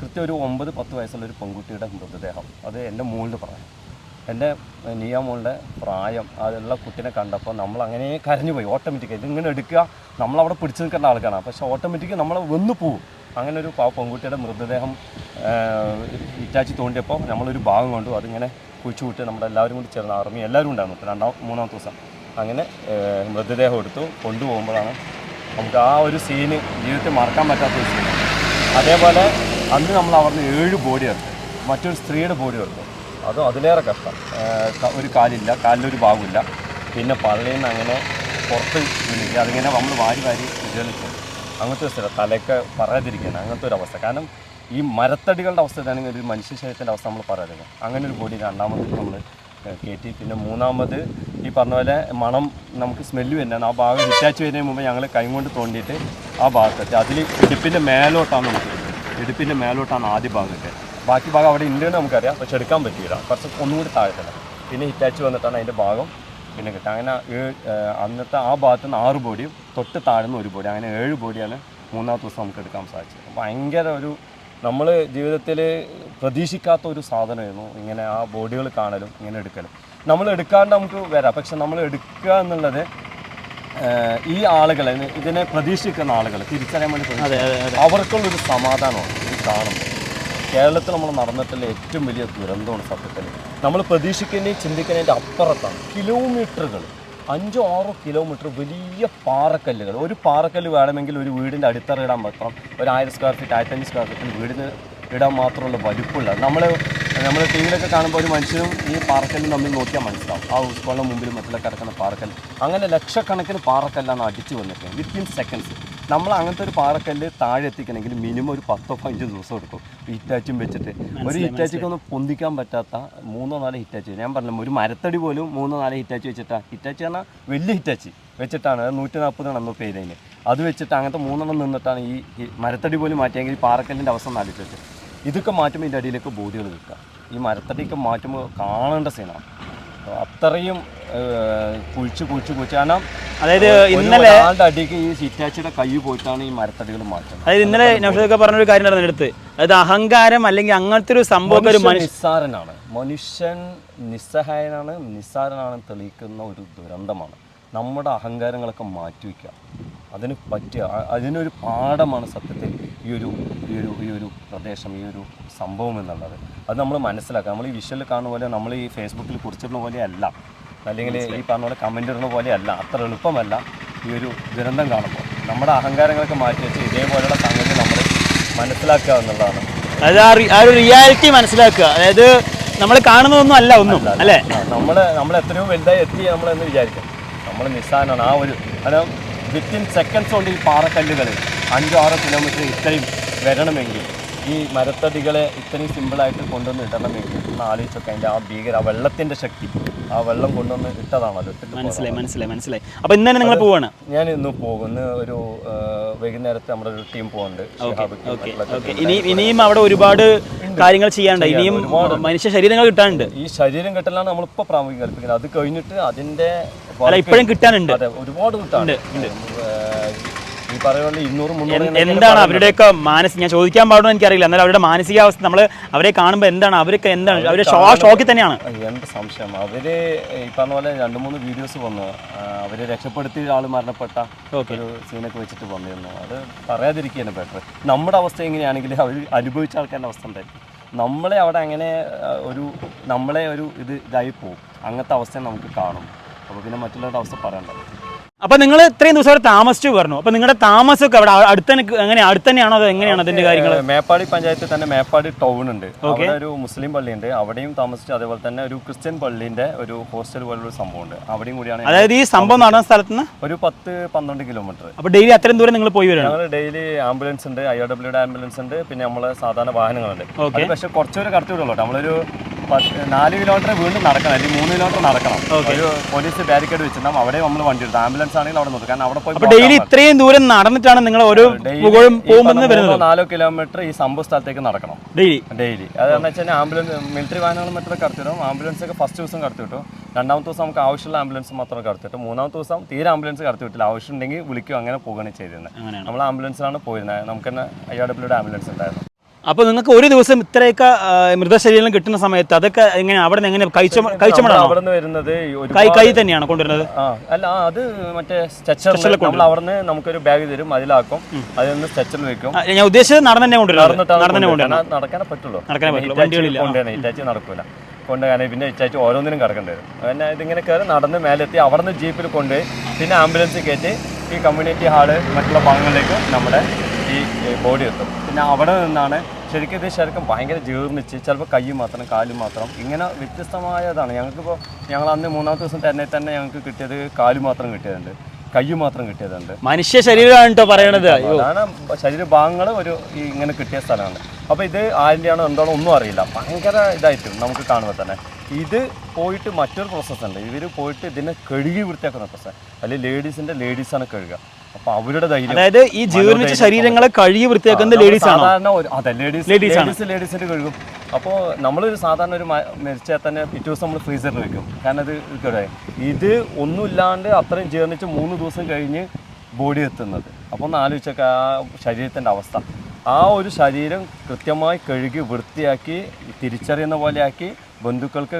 കൃത്യം ഒരു ഒമ്പത് പത്ത് വയസ്സുള്ള ഒരു പെൺകുട്ടിയുടെ മൃതദേഹം. അത് എന്റെ മോളിൽ പറഞ്ഞു എന്റെ നിയ മോളുടെ പ്രായം. അതുള്ള കുട്ടീനെ കണ്ടപ്പോൾ നമ്മൾ അങ്ങനെ കരഞ്ഞു പോയി. ഓട്ടോമാറ്റിക്കായി ഇതിങ്ങനെ എടുക്കുക നമ്മളവിടെ പിടിച്ചു നിൽക്കേണ്ട ആൾക്കാണ് പക്ഷേ ഓട്ടോമാറ്റിക് നമ്മൾ വന്നു പോവും. അങ്ങനെ ഒരു പാവ പെൺകുട്ടിയുടെ മൃതദേഹം ഇറ്റാച്ചി തോണ്ടിയപ്പോൾ നമ്മളൊരു ഭാഗം കൊണ്ടു. അതിങ്ങനെ കുഴിച്ചു വിട്ട് നമ്മുടെ എല്ലാവരും കൂടി ചേർന്ന് ആർമി എല്ലാവരും ഉണ്ടായിരുന്നു. രണ്ടാം മൂന്നാമത്തെ ദിവസം. അങ്ങനെ മൃതദേഹം എടുത്തു കൊണ്ടുപോകുമ്പോഴാണ് നമുക്ക് ആ ഒരു സീന് ജീവിതത്തിൽ മറക്കാൻ പറ്റാത്ത ഒരു സീൻ അതേപോലെ അന്ന് നമ്മൾ അവിടുന്ന് ഏഴ് ബോഡി എടുത്തു മറ്റൊരു സ്ത്രീയുടെ ബോഡി എടുത്തു അതും അതിലേറെ കഷ്ടം. ഒരു കാലില്ല കാലിലൊരു ഭാഗമില്ല. പിന്നെ പള്ളിയിൽ നിന്ന് അങ്ങനെ പുറത്ത് വീണില്ല. അതിങ്ങനെ നമ്മൾ വാരി വാരി വിജയിച്ചു അങ്ങനത്തെ ഒരു സ്ഥലം തലയൊക്കെ പറയാതിരിക്കുകയാണ്. അങ്ങനത്തെ ഒരു അവസ്ഥ. കാരണം ഈ മരത്തടികളുടെ അവസ്ഥ ഇതാണെങ്കിൽ ഒരു മനുഷ്യ ശരീരത്തിന്റെ അവസ്ഥ നമ്മൾ പറയാതിരിക്കുക അങ്ങനെ ഒരു ബോഡി രണ്ടാമത് നമ്മൾ കയറ്റി. പിന്നെ മൂന്നാമത് ഈ പറഞ്ഞ പോലെ മണം നമുക്ക് സ്മെല്ല് വരുന്നതാണ്. ആ ഭാഗം ഹിറ്റാച്ച് വരുന്നതിന് മുമ്പ് ഞങ്ങൾ കൈ കൊണ്ട് തോണ്ടിയിട്ട് ആ ഭാഗത്തെത്തി. അതിൽ ഇടുപ്പിന്റെ മേലോട്ടാണ് നമുക്ക് ഇടുപ്പിന്റെ മേലോട്ടാണ് ആദ്യ ഭാഗമൊക്കെ. ബാക്കി ഭാഗം അവിടെ ഉണ്ടെന്ന് നമുക്കറിയാം. പക്ഷെ എടുക്കാൻ പറ്റിയില്ല കുറച്ച് ഒന്നുകൂടി താഴത്തില്ല പിന്നെ ഹിറ്റാച്ച് വന്നിട്ടാണ് അതിന്റെ ഭാഗം പിന്നെ കിട്ടുക. അങ്ങനെ അന്നത്തെ ആ ഭാഗത്ത് നിന്ന് ആറ് ബോഡിയും തൊട്ട് താഴ്ന്ന ഒരു ബോഡി അങ്ങനെ ഏഴ് ബോഡിയാണ് മൂന്നാമത്തെ ദിവസം നമുക്ക് എടുക്കാൻ സാധിച്ചത്. ഭയങ്കര ഒരു നമ്മൾ ജീവിതത്തിൽ പ്രതീക്ഷിക്കാത്ത ഒരു സാധനമായിരുന്നു ഇങ്ങനെ ആ ബോഡികൾ കാണലും ഇങ്ങനെ എടുക്കലും. നമ്മൾ എടുക്കാണ്ട് നമുക്ക് വരാം. പക്ഷെ നമ്മൾ എടുക്കുക എന്നുള്ളത് ഈ ആളുകളെ ഇതിനെ പ്രതീക്ഷിക്കുന്ന ആളുകൾ തിരിച്ചറിയാൻ വേണ്ടി അവർക്കുള്ളൊരു സമാധാനമാണ് ഇത് കാണുമ്പോൾ കേരളത്തിൽ നമ്മൾ നടന്നിട്ടുള്ള ഏറ്റവും വലിയ ദുരന്തമാണ് സത്യത്തിൽ. നമ്മൾ പ്രതീക്ഷിക്കുന്നതിന് ചിന്തിക്കുന്നതിന്റെ അപ്പുറത്താണ്. കിലോമീറ്ററുകൾ അഞ്ചോ ആറോ കിലോമീറ്റർ വലിയ പാറക്കല്ലുകൾ. ഒരു പാറക്കല്ല് വേണമെങ്കിൽ ഒരു വീടിന്റെ അടിത്തറ ഇടാൻ മാത്രം ഒരു ആയിരം സ്ക്വയർ ഫീറ്റ് ആയിരത്തഞ്ച് സ്ക്വയർ ഫീറ്റിൽ വീടിന് ഇടാൻ മാത്രമുള്ള വലുപ്പമുള്ള നമ്മൾ നമ്മൾ ടി വിയിലൊക്കെ കാണുമ്പോൾ ഒരു മനുഷ്യനും ഈ പാറക്കല്ലും തമ്മിൽ നോക്കിയാൽ മനസ്സിലാവും. ആ ഉസ്കോളിന് മുമ്പിൽ മറ്റുള്ള കിടക്കുന്ന പാറക്കൽ അങ്ങനെ ലക്ഷക്കണക്കിന് പാറക്കല്ലാണ് അടിച്ചു വന്നിരിക്കുന്നത് വിത്തിൻ സെക്കൻഡ്സ് നമ്മൾ അങ്ങനത്തെ ഒരു പാറക്കല്ല് താഴെ എത്തിക്കണമെങ്കിൽ മിനിമം ഒരു പത്തോ പതിനഞ്ചോ ദിവസം എടുക്കും. ഹിറ്റാച്ചും വെച്ചിട്ട്. ഒരു ഹിറ്റാച്ചിക്കൊന്നും പൊന്തിക്കാൻ പറ്റാത്ത മൂന്നോ നാല് ഹിറ്റാച്ചി ഞാൻ പറഞ്ഞു ഒരു മരത്തടി പോലും മൂന്നോ നാല് ഹിറ്റാച്ചി വെച്ചിട്ടാണ് ഹിറ്റാച്ചി പറഞ്ഞാൽ വലിയ ഹിറ്റാച്ചി വെച്ചിട്ടാണ്. നൂറ്റി നാൽപ്പത് നമ്മൾ പേരതിന് അത് വെച്ചിട്ട് അങ്ങനത്തെ മൂന്നെണ്ണം നിന്നിട്ടാണ് ഈ മരത്തടി പോലും മാറ്റിയെങ്കിൽ പാറക്കല്ലിന്റെ അവസ്ഥ നാലിച്ചിട്ട് ഇതൊക്കെ മാറ്റുമ്പോൾ ഇതിന്റെ അടിയിലേക്ക് ബോഡികൾ നിൽക്കുക. ഈ മരത്തടിയൊക്കെ മാറ്റുമ്പോൾ കാണേണ്ട സീനാണ്. അത്രയും കുഴിച്ച് കുഴിച്ച് കുഴിച്ച്. കാരണം അതായത് ഇന്നലെ അടിക്ക് ഈ സിറ്റാച്ചിയുടെ കൈ പോയിട്ടാണ് ഈ മരത്തടികൾ മാറ്റുന്നത്. അതായത് ഇന്നലെ നൗഷദൊക്കെ പറഞ്ഞൊരു കാര്യം നടന്നെടുത്ത് അതായത് അഹങ്കാരം അല്ലെങ്കിൽ അങ്ങനത്തെ ഒരു സംഭവം ഒരു നിസ്സാരനാണ്. മനുഷ്യൻ നിസ്സഹായനാണ് നിസ്സാരനാണ് തെളിയിക്കുന്ന ഒരു ദുരന്തമാണ്. നമ്മുടെ അഹങ്കാരങ്ങളൊക്കെ മാറ്റി വയ്ക്കുക അതിന് പറ്റിയ അതിനൊരു പാഠമാണ് സത്യത്തിൽ. ഈ ഒരു ഈ ഒരു ഈ ഒരു പ്രദേശം ഈ ഒരു സംഭവം എന്നുള്ളത്. അത് നമ്മൾ മനസ്സിലാക്കുക നമ്മൾ ഈ വിഷ്വൽ കാണുന്ന പോലെ നമ്മൾ ഈ ഫേസ്ബുക്കിൽ കുറിച്ചിടുന്ന പോലെ അല്ല അല്ലെങ്കിൽ ഈ പറഞ്ഞ പോലെ കമന്റ് ഇടുന്ന പോലെ അല്ല അത്ര എളുപ്പമല്ല ഈ ഒരു ദുരന്തം കാണുമ്പോൾ. നമ്മുടെ അഹങ്കാരങ്ങളൊക്കെ മാറ്റി വെച്ച് ഇതേപോലെയുള്ള സംഗതി നമ്മൾ മനസ്സിലാക്കുക എന്നുള്ളതാണ്. അതായത് ആ ഒരു റിയാലിറ്റി മനസ്സിലാക്കുക. അതായത് നമ്മൾ കാണുന്നതൊന്നും അല്ല ഒന്നും അല്ലേ നമ്മൾ നമ്മൾ എത്രയോ വലുതായി എത്തി നമ്മൾ എന്ന് വിചാരിക്കും. നമ്മൾ നിസ്സാരനാണ്. ആ ഒരു വിത്തിൻ സെക്കൻഡ്സ് കൊണ്ട് ഈ പാറക്കല്ലുകൾ അഞ്ചോ ആറോ കിലോമീറ്റർ ഇത്രയും വരണമെങ്കിൽ ഈ മരത്തടികളെ ഇത്രയും സിമ്പിളായിട്ട് കൊണ്ടുവന്ന് ഇടണമെങ്കിൽ ഒന്ന് ആലോചിച്ചൊക്കെ അതിന്റെ ആ ഭീകര ആ വെള്ളത്തിന്റെ ശക്തി ആ വെള്ളം കൊണ്ടുവന്ന് ഇട്ടതാണല്ലോ മനസ്സിലായി മനസ്സിലായി മനസ്സിലായി. അപ്പോൾ ഇന്ന് തന്നെ നിങ്ങൾ പോവാണ്? ഞാൻ ഇന്ന് പോകും ഇന്ന് ഒരു വൈകുന്നേരത്തെ നമ്മുടെ ഒരു ടീം പോകുന്നുണ്ട് ഇനി ഇനിയും അവിടെ ഒരുപാട് കാര്യങ്ങൾ ചെയ്യാനുണ്ട്. ഇനിയും മനുഷ്യ ശരീരങ്ങൾ കിട്ടാനുണ്ട്. ഈ ശരീരം കിട്ടലാണ് നമ്മളിപ്പോൾ പ്രാമുഖ്യം കൽപ്പിക്കുന്നത്. അത് കഴിഞ്ഞിട്ട് അതിന്റെ ഇപ്പോഴും കിട്ടാനുണ്ട്. അതെ ഒരുപാട് കിട്ടാണ് ഈ പറയുന്ന ഇരുന്നൂറ് മുന്നൂറ് എന്താണ് അവരുടെയൊക്കെ മാനസിക ഞാൻ ചോദിക്കാൻ പാടുന്ന എനിക്കറിയില്ല എന്നാലും അവരുടെ മാനസികാവസ്ഥ നമ്മൾ അവരെ കാണുമ്പോൾ എന്താണ്? അവരൊക്കെ എന്താണ്? അവരുടെ ഷോ ഷോക്കിൽ തന്നെയാണ്. എന്ത് സംശയം. അവർ ഈ പറഞ്ഞ പോലെ രണ്ട് മൂന്ന് വീഡിയോസ് വന്നു. അവരെ രക്ഷപ്പെടുത്തി ആൾ മരണപ്പെട്ട ഒരു സീനൊക്കെ വെച്ചിട്ട് വന്നിരുന്നു. അത് പറയാതിരിക്കുകയാണ് ബെറ്റർ നമ്മുടെ അവസ്ഥ എങ്ങനെയാണെങ്കിൽ അവർ അനുഭവിച്ച ആൾക്കാരുടെ അവസ്ഥ എന്തായിരിക്കും നമ്മളെ അവിടെ അങ്ങനെ ഒരു നമ്മളെ ഒരു ഇത് ഇതായി പോകും അങ്ങനത്തെ അവസ്ഥ നമുക്ക് കാണും. അപ്പോൾ പിന്നെ മറ്റുള്ളവരുടെ അവസ്ഥ പറയണ്ട. അപ്പൊ നിങ്ങൾ ഇത്രയും ദിവസം അവിടെ താമസിച്ചു പറഞ്ഞു. അപ്പൊ നിങ്ങളുടെ താമസമൊക്കെ അവിടെ അടുത്ത എങ്ങനെയാണ് അടുത്ത് തന്നെയാണോ അതോ എങ്ങനെയാണ് അതിന്റെ കാര്യങ്ങൾ മേപ്പാടി പഞ്ചായത്തിൽ തന്നെ മേപ്പാടി ടൗൺ ഉണ്ട്. അവിടെ ഒരു മുസ്ലിം പള്ളി ഉണ്ട് അവിടെയും താമസിച്ചു അതേപോലെ തന്നെ ഒരു ക്രിസ്ത്യൻ പള്ളിന്റെ ഒരു ഹോസ്റ്റൽ പോലുള്ള സംഭവം ഉണ്ട് അവിടെയും കൂടിയാണ് അതായത് ഈ സംഭവം നടന്ന സ്ഥലത്ത് നിന്ന് ഒരു പത്ത് പന്ത്രണ്ട് കിലോമീറ്റർ അപ്പൊ ഡെയിലി അത്രയും ദൂരം നിങ്ങൾ പോയി വരണം ഞങ്ങൾ ഡെയിലി ആംബുലൻസ് ഉണ്ട് ഐ ഒ ഡബ്ല്യൂടെ ആംബുലൻസ് ഉണ്ട് പിന്നെ നമ്മളെ സാധാരണ വാഹനങ്ങളുണ്ട്. പക്ഷെ കുറച്ചൊരു കടത്തി വിടുള്ളൂ. നമ്മളൊരു നാല് കിലോമീറ്റർ വീണ്ടും നടക്കണം. അല്ലെങ്കിൽ മൂന്ന് കിലോമീറ്റർ നടക്കണം. ഒരു പോലീസ് ബാരിക്കേഡ് വെച്ചിട്ടുണ്ടാവും. അവിടെ നമ്മൾ വണ്ടി എടുത്തു. ആംബുലൻസ് ആണെങ്കിൽ അവിടെ നിർത്തും. കാരണം അവിടെ പോയി ഡെയിലി ഇത്രയും ദൂരം നടന്നിട്ടാണ് നിങ്ങൾ ഓരോ നാലോ കിലോമീറ്റർ ഈ സംഭവ സ്ഥലത്തേക്ക് നടക്കണം. ഡെയിലി ഡെയിലി അതെന്ന് വെച്ചാൽ ആംബുലൻസ് മിലിറ്ററി വാഹനങ്ങളും മറ്റൊക്കെ കടത്തിടും ആംബുലൻസ് ഒക്കെ ഫസ്റ്റ് ദിവസം കടത്തിവിട്ടു. രണ്ടാമത്തെ ദിവസം നമുക്ക് ആവശ്യമുള്ള ആംബുലൻസ് മാത്രമേ കടത്തിട്ടു മൂന്നാമത്തെ ദിവസം തീരെ ആംബുലൻസ് കടത്തിവിട്ടില്ല. ആവശ്യമുണ്ടെങ്കിൽ വിളിക്കും. അങ്ങനെ പോകുകയാണ് ചെയ്തിരുന്നത്. നമ്മൾ ആംബുലൻസിലാണ് പോയിരുന്നത്. നമുക്ക് തന്നെ ഐ ഡബ്ല്യൂടെ ആംബുലൻസ് ഉണ്ടായിരുന്നു. അപ്പൊ നിങ്ങൾക്ക് ഒരു ദിവസം ഇത്രയൊക്കെ മൃതശരീരം കിട്ടുന്ന സമയത്ത് അതൊക്കെ എങ്ങനെയാണ് അവിടെ നിന്ന് എങ്ങനെ കഴിച്ച കഴിച്ചമടാണോ? അവിടെ നിന്ന് വരുന്നത് കൈ കൈ തന്നെയാണ് കൊണ്ടുവരുന്നത്? അല്ല അത് മറ്റേ സ്ട്രെച്ചറിൽ അവിടെ നിന്ന് നമുക്കൊരു ബാഗ് തരും അതിലാക്കും. അതിൽ നിന്ന് സ്ട്രെച്ചറിൽ വെക്കും. ഞാൻ ഉദ്ദേശിച്ചത് നടന്നു തന്നെ കൊണ്ടുവരുന്നത്. നടന്നു തന്നെ നടക്കാനേ പറ്റുള്ളൂ. നടക്കാനേ പറ്റുള്ളൂ. വണ്ടികളില്ല. കൊണ്ടുവരണം. നടക്കൂല. കൊണ്ടുപോകാൻ പിന്നെ ഇച്ചാച്ച് ഓരോന്നിനും കിടക്കേണ്ടി വരും. പിന്നെ ഇതിങ്ങനെ കയറി നടന്ന് മേലെത്തി അവിടെ നിന്ന് ജീപ്പിൽ കൊണ്ടുപോയി പിന്നെ ആംബുലൻസ് കയറ്റി ഈ കമ്മ്യൂണിറ്റി ഹാൾ മറ്റുള്ള ഭാഗങ്ങളിലേക്ക് നമ്മുടെ ഈ ബോഡി എത്തും. പിന്നെ അവിടെ നിന്നാണ് ശരിക്കും ഇത് ശരിക്കും ഭയങ്കര ജീർണിച്ച് ചിലപ്പോൾ കൈ മാത്രം കാൽ മാത്രം ഇങ്ങനെ വ്യത്യസ്തമായതാണ്. ഞങ്ങൾക്കിപ്പോൾ ഞങ്ങൾ അന്ന് മൂന്നാമത്തെ ദിവസം തന്നെ തന്നെ ഞങ്ങൾക്ക് കിട്ടിയത് കാൽ മാത്രം കിട്ടിയതുണ്ട് കൈ മാത്രം കിട്ടിയതുണ്ട്. മനുഷ്യ ശരീരമാണ് കേട്ടോ പറയണത്. അതാണ് ശരീരഭാഗങ്ങൾ ഒരു ഈ ഇങ്ങനെ കിട്ടിയ സ്ഥലമാണ്. അപ്പോൾ ഇത് ആരിന്റെയാണോ എന്താണോ ഒന്നും അറിയില്ല. ഭയങ്കര ഇതായിട്ടും നമുക്ക് കാണുമ്പോൾ തന്നെ. ഇത് പോയിട്ട് മറ്റൊരു പ്രോസസ്സ് ഉണ്ട്. ഇവർ പോയിട്ട് ഇതിനെ കഴുകി വൃത്തിയാക്കുന്ന പ്രോസസ്സ് അല്ലെങ്കിൽ ലേഡീസ് ലേഡീസാണ് കഴുകുക. അപ്പൊ അവരുടെ ധൈര്യം അതായത് ഈ ജീർണിച്ച ശരീരങ്ങളെ കഴുകി വൃത്തിയാക്കുന്നത് ലേഡീസ് ആണോ? അതെ ലേഡീസ് Ladies ആണ്. ലേഡീസ് ലേഡീസിന്റെ കഴുകും. അപ്പോൾ നമ്മളൊരു സാധാരണ ഒരു മരിച്ചാൽ തന്നെ പിറ്റേ ദിവസം നമ്മൾ ഫ്രീസറിൽ വെക്കും. കാരണം അത് ഇവിടെ ഇത് ഒന്നുമില്ലാണ്ട് അത്രയും ജീർണിച്ച് മൂന്ന് ദിവസം കഴിഞ്ഞ് ബോഡി എത്തുന്നത്. അപ്പോൾ ഒന്ന് ആലോചിച്ചൊക്കെ ആ ശരീരത്തിന്റെ അവസ്ഥ. ആ ഒരു ശരീരം കൃത്യമായി കഴുകി വൃത്തിയാക്കി തിരിച്ചറിയുന്ന പോലെയാക്കി ബന്ധുക്കൾക്ക്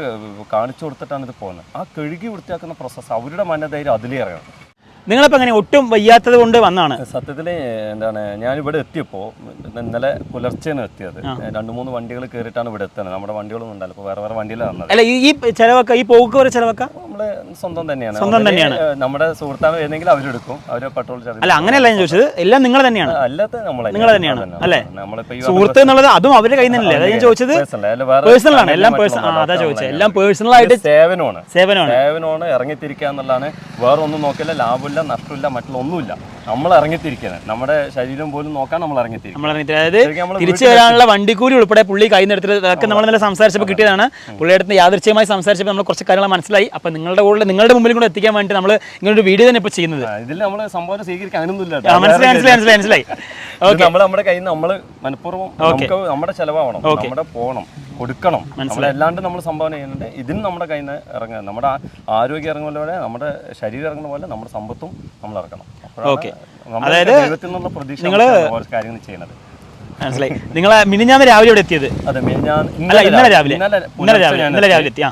കാണിച്ചു കൊടുത്തിട്ടാണ് ഇത് പോകുന്നത്. ആ കഴുകി വൃത്തിയാക്കുന്ന പ്രോസസ്സ് അവരുടെ മനധൈര്യം അതിലേറെയാണ്. നിങ്ങളിപ്പോൾ അങ്ങനെ ഒട്ടും വയ്യാത്തത് കൊണ്ട് വന്നാണ്? സത്യത്തിൽ എന്താണ് ഞാൻ ഇവിടെ എത്തിയപ്പോൾ ഇന്നലെ പുലർച്ചെയാണ് എത്തിയത്. രണ്ട് മൂന്ന് വണ്ടികൾ കയറിയിട്ടാണ് ഇവിടെ എത്തുന്നത്. നമ്മുടെ വണ്ടികളൊന്നും ഉണ്ടല്ലോ ഇപ്പോൾ വേറെ വേറെ വണ്ടിയിലാണ് വന്നത് അല്ല ഈ ഈ ചിലവൊക്കെ ഈ പോക്ക് വരെ ചിലവൊക്കെ? സ്വന്തം തന്നെയാണ്. സ്വന്തം തന്നെയാണ്. നമ്മുടെ സുഹൃത്താണ് വരുന്നെങ്കിൽ അവരെടുക്കും. അവർ പെട്രോൾ ചാർജ് അല്ല അങ്ങനെയല്ല ഞാൻ ചോദിച്ചത്. എല്ലാം നിങ്ങൾ തന്നെയാണ്. അല്ലാത്ത നമ്മളെ നിങ്ങൾ തന്നെയാണ്, അല്ലേ? സുഹൃത്ത് എന്നുള്ളത് അതും അവരുടെ കയ്യിൽ നിന്നല്ലേ? അതാ ഞാൻ ചോദിച്ചത്. പേഴ്സണൽ ആണ്. എല്ലാം പേഴ്സണൽ അതാ ചോദിച്ചത്. എല്ലാം പേഴ്സണൽ ആയിട്ട് സേവനമാണ്. സേവനമാണ്. സേവനമാണ് ഇറങ്ങിത്തിരിക്കുക എന്നുള്ളതാണ്. വേറെ ഒന്നും നോക്കില്ല. ലാഭമില്ല നഷ്ടമില്ല മറ്റുള്ള ഒന്നുമില്ല നമ്മൾ ഇറങ്ങിത്തിരിക്കുന്നത് നമ്മുടെ ശരീരം പോലും നോക്കാൻ നമ്മൾ ഇറങ്ങിത്തിരിക്കും നമ്മൾ അതായത് തിരിച്ചു വരാനുള്ള വണ്ടിക്കൂലി ഉൾപ്പെടെ പുള്ളി കൈ അതൊക്കെ നമ്മൾ നല്ല സംസാരിച്ചപ്പോൾ കിട്ടിയതാണ്. പുള്ളിയുടെ അടുത്ത് യാദൃച്ഛ്യമായി സംസാരിച്ചപ്പോൾ നമ്മൾ കുറച്ച് കാര്യങ്ങൾ മനസ്സിലായി. അപ്പോൾ നിങ്ങളുടെ കൂടെ നിങ്ങളുടെ മുമ്പിൽ കൂടെ എത്തിക്കാൻ വേണ്ടി നമ്മൾ ഇങ്ങനൊരു വീഡിയോ തന്നെ ഇപ്പോൾ ചെയ്യുന്നത്. ഇതിൽ നമ്മൾ സംഭവം സ്വീകരിക്കാൻ മനസ്സിലായി മനസ്സിലായി മനസ്സിലായി. മനസ്സിലായി ഓക്കെ നമ്മൾ നമ്മുടെ കയ്യിൽ നമ്മൾ മനഃപൂർവം നമുക്ക് നമ്മുടെ ചെലവാവണം. നമ്മുടെ പോകണം കൊടുക്കണം. നമ്മളല്ലാണ്ട് നമ്മൾ സംഭാവന ചെയ്യുന്നുണ്ട്. ഇതിന് നമ്മുടെ കയ്യിൽ നിന്ന് ഇറങ്ങുക. നമ്മുടെ ആരോഗ്യം ഇറങ്ങുന്ന പോലെ നമ്മുടെ ശരീരം ഇറങ്ങുന്ന പോലെ നമ്മുടെ സമ്പത്തും നമ്മൾ ഇറക്കണം. Okay. നമ്മൾ അതായത് കാര്യങ്ങൾ ചെയ്യുന്നത്. മനസ്സിലായി. നിങ്ങൾ മിനിഞ്ഞാന്ന് രാവിലെ ഇവിടെ എത്തിയത്? ഇന്നലെ രാവിലെ. ഇന്നലെ രാവിലെ ഇന്നലെ രാവിലെ എത്തി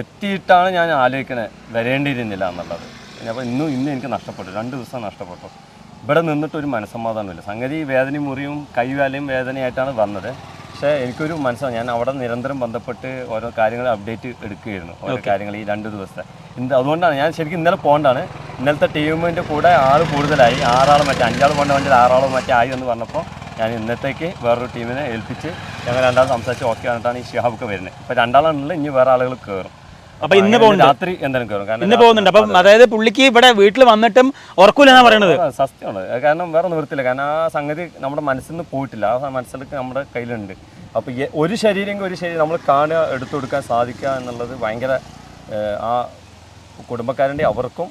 എത്തിയിട്ടാണ് ഞാൻ ആലോചിക്കണേ. വരേണ്ടിയിരുന്നില്ല എന്നുള്ളത്. അപ്പോൾ ഇന്നും ഇന്ന് എനിക്ക് നഷ്ടപ്പെട്ടു. രണ്ട് ദിവസം നഷ്ടപ്പെട്ടു. ഇവിടെ നിന്നിട്ട് ഒരു മനസ്സമാധാനമില്ല സംഗതി വേദന മുറിയും കൈവാലയും വേദനയായിട്ടാണ് വന്നത്. പക്ഷേ എനിക്കൊരു മനസ്സാണ് ഞാൻ അവിടെ നിരന്തരം ബന്ധപ്പെട്ട് ഓരോ കാര്യങ്ങൾ അപ്ഡേറ്റ് എടുക്കുകയായിരുന്നു. ഓരോ കാര്യങ്ങൾ ഈ രണ്ട് ദിവസത്തെ. അതുകൊണ്ടാണ് ഞാൻ ശരിക്കും ഇന്നലെ പോകണ്ടാണ്. ഇന്നലത്തെ ടീമിന്റെ കൂടെ ആൾ കൂടുതലായി. ആറാൾ മറ്റേ അഞ്ചാൾ പോകേണ്ട വണ്ടിയിൽ ആറാളും മറ്റേ ആയി എന്ന് പറഞ്ഞപ്പോൾ ഞാൻ ഇന്നത്തേക്ക് വേറൊരു ടീമിനെ ഏൽപ്പിച്ച് ഞങ്ങൾ രണ്ടാളും സംസാരിച്ച് ഓക്കെ പറഞ്ഞിട്ടാണ് ഈ ഷിഹാബൊക്കെ വരുന്നത്. അപ്പോൾ രണ്ടാളാണല്ലോ ഇനി വേറെ ആളുകൾ കയറും അപ്പൊ ഇന്ന് പോകുന്നു പോകുന്നുണ്ട്. രാത്രി എന്തായാലും കയറും കാരണം ഇന്ന് പോകുന്നുണ്ട്. അപ്പം അതായത് പുള്ളിക്ക് ഇവിടെ വീട്ടിൽ വന്നിട്ടും ഉറക്കൂലെന്നാ പറയണത്? പറയുന്നത് സത്യമാണ്. കാരണം വേറെ നിവൃത്തിയില്ല കാരണം ആ സംഗതി നമ്മുടെ മനസ്സിൽ നിന്ന് പോയിട്ടില്ല. ആ മനസ്സിലൊക്കെ നമ്മുടെ കയ്യിലുണ്ട്. അപ്പോൾ ഒരു ശരീരം ഒരു ശരീരം നമ്മൾ കാണുക എടുത്തു കൊടുക്കാൻ സാധിക്കുക എന്നുള്ളത് ഭയങ്കര ആ കുടുംബക്കാരന്റെ അവർക്കും